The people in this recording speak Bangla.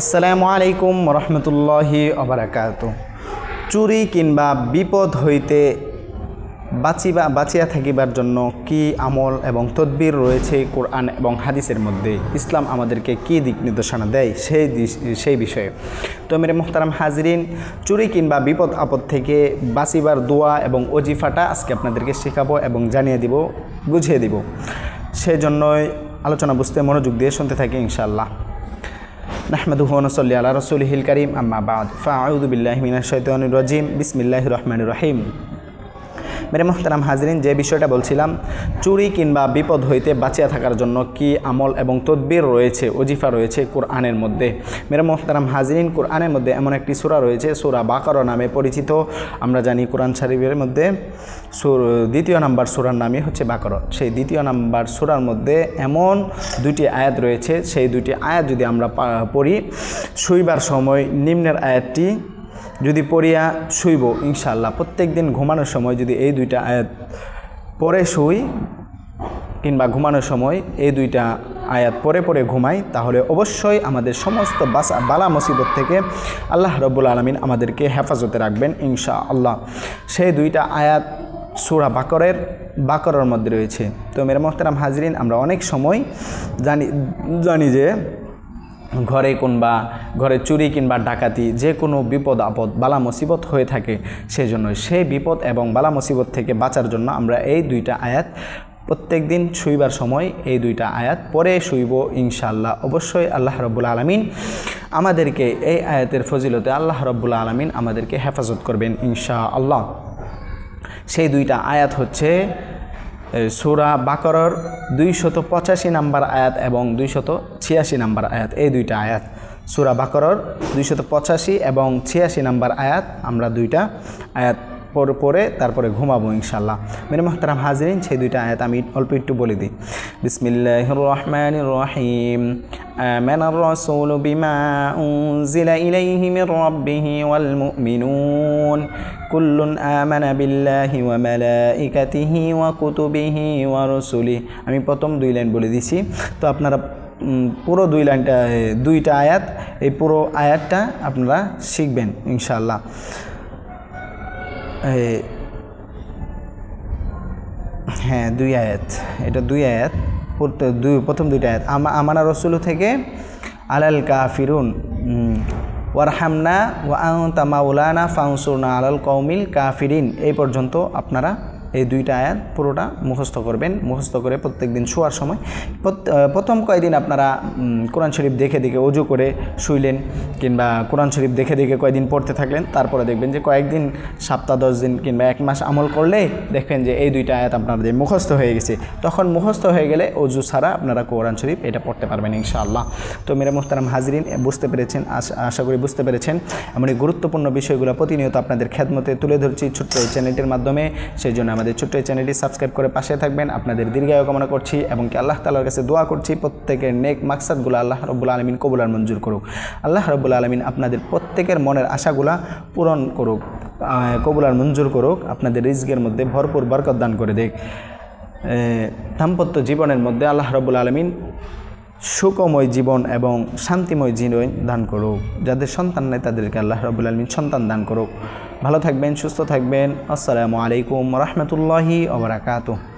আসসালামু আলাইকুম রহমতুল্লাহি অবরাকাত চুরি কিংবা বিপদ হইতে বাঁচিবা, বাঁচিয়া থাকিবার জন্য কি আমল এবং তদবির রয়েছে কোরআন এবং হাদিসের মধ্যে? ইসলাম আমাদেরকে কি দিক নির্দেশনা দেয় সেই সেই বিষয়ে। তো মেরে মোহতারাম হাজরিন, চুরি কিংবা বিপদ, আপদ থেকে বাঁচিবার দোয়া এবং অজিফাটা আজকে আপনাদেরকে শেখাবো এবং জানিয়ে দিব, বুঝিয়ে দিব। সেই জন্যই আলোচনা বুঝতে মনোযোগ দিয়ে শুনতে থাকি ইনশাআল্লাহ। নাহমাদুহু নসল্লি আলা রসুলহিল করিম, আম্মা বাদ। ফাউদু আউদুবিল্লাহমিনা মিনাশ শাইতানির রাজিম। বিসমিল্লাহির রহমানির রহিম। মেরে মোহতারাম হাজরিন, যে বিষয়টা বলছিলাম, চুরি কিংবা বিপদ হইতে বাঁচিয়া থাকার জন্য কি আমল এবং তদবির রয়েছে, ওজিফা রয়েছে কোরআনের মধ্যে? মেরে মোহতারাম হাজরিন, কোরআনের মধ্যে এমন একটি সূরা রয়েছে, সূরা বাকার নামে পরিচিত। আমরা জানি কোরআন শরীফের মধ্যে সুর, দ্বিতীয় নাম্বার সুরার নামই হচ্ছে বাকর। সেই দ্বিতীয় নাম্বার সূরার মধ্যে এমন দুটি আয়াত রয়েছে, সেই দুটি আয়াত যদি আমরা পড়ি শুইবার সময় নিম্নের আয়াতটি যদি পড়িয়া শুইব ইনশাল্লাহ প্রত্যেক দিন ঘুমানোর সময় যদি এই দুইটা আয়াত পরে শুই কিংবা ঘুমানোর সময় এই দুইটা আয়াত পরে পরে ঘুমাই, তাহলে অবশ্যই আমাদের সমস্ত বাসা, বালা মুসিবত থেকে আল্লাহ রব্বুল আলমিন আমাদেরকে হেফাজতে রাখবেন ইনশা আল্লাহ সেই দুইটা আয়াত সুরা বাকরের বাকরের মধ্যে রয়েছে। তো মেরা হাজরিন, আমরা অনেক সময় জানি জানি যে ঘরে কিংবা ঘরে চুরি কিংবা ডাকাতি, যে কোনো বিপদ, আপদ, বালা মুসিবত হয়ে থাকে সেই জন্য সেই বিপদ এবং বালা মুসিবত থেকে বাঁচার জন্য আমরা এই দুইটা আয়াত প্রত্যেক দিন শুইবার সময় এই দুইটা আয়াত পরে শুইব ইনশাআল্লাহ। অবশ্যই আল্লাহ রব্বুল আলমিন আমাদেরকে এই আয়াতের ফজিলতে আল্লাহ রব্বুল আলমিন আমাদেরকে হেফাজত করবেন ইনশা আল্লাহ সেই দুইটা আয়াত হচ্ছে সুরা বাকরর দুইশত পঁচাশি নাম্বার আয়াত এবং দুইশত ছিয়াশি নাম্বার আয়াত, এই দুইটা আয়াত। সুরা বাকরর দুইশত পঁচাশি এবং ছিয়াশি নাম্বার আয়াত, আমরা দুইটা আয়াত পর পরে তারপরে ঘুমাবো ইনশাল্লাহ মেরে মোহতারাম হাজরিন, সেই দুইটা আয়াত আমি অল্প একটু বলে দিই। বিসমিল্লাহ রহমান রহিম। آمن الرسول بما أنزل إليه من ربه والمؤمنون كل آمن بالله وملائكته وكتبه ورسله আমি প্রথম দুই লাইন বলে দিছি তো আপনারা উম, পুরো দুই লাইনটা এ, দুইটা আয়াত এই পুরো আয়াতটা আপনারা শিখবেন ইনশাআল্লাহ এ, হ্যাঁ দুই আয়াত এটা দুই আয়াত দুই, প্রথম দুইটা আয়াত। আমা আমানা রসুল থেকে, আলাল কাফিরুন ওয়ারহামনা ওয়া আনতা মাওলানা ফাউসুরনা আলাল কৌমিল কাফিরিন। এই পর্যন্ত আপনারা এই দুইটা আয়াত পুরোটা মুখস্থ করবেন, মুখস্থ করে প্রত্যেক দিন শোয়ার সময়। প্রথম কয়েকদিন আপনারা কোরআন শরীফ দেখে দেখে অজু করে শুইলেন কিংবা কোরআন শরীফ দেখে দেখে কয়েকদিন পড়তে থাকলেন, তারপরে দেখবেন যে কয়েকদিন, সপ্তাহ, দশ দিন কিংবা এক মাস আমল করলে দেখবেন যে এই দুইটা আয়াত আপনাদের মুখস্থ হয়ে গেছে। তখন মুখস্থ হয়ে গেলে অজু ছাড়া আপনারা কোরআন শরীফ এটা পড়তে পারবেন ইনশাআল্লাহ। তো মেরে মোহতারাম হাজরিন বুঝতে পেরেছেন, আশা- করি বুঝতে পেরেছেন। এমন গুরুত্বপূর্ণ বিষয়গুলো প্রতিনিয়ত আপনাদের খেদমতে তুলে ধরছি ছোট্ট এই চ্যানেলটির মাধ্যমে, সেই জন্য আমাদের ছোট্ট এই চ্যানেলটি সাবস্ক্রাইব করে পাশে থাকবেন। আপনাদের দীর্ঘায়ু কামনা করছি এবং কি আল্লাহ তালার কাছে দোয়া করছি, প্রত্যেকের নেক মাকসাদগুলো আল্লাহ রব্বুল আলমিন কবুলার মঞ্জুর করুক। আল্লাহ রব্বুল আলমিন আপনাদের প্রত্যেকের মনের আশাগুলা পূরণ করুক কবুলার মঞ্জুর করুক। আপনাদের রিজকের মধ্যে ভরপুর বরকত দান করে দেখ দাম্পত্য জীবনের মধ্যে আল্লাহ রব্বুল আলমিন সুখময় জীবন এবং শান্তিময় জীবন দান করুক। যাদের সন্তান নেই, তাদেরকে আল্লাহ রবুল আলমিন সন্তান দান করুক। ভালো থাকবেন, সুস্থ থাকবেন। আসসালামু আলাইকুম রহমতুল্লাহি ওবরাকাতু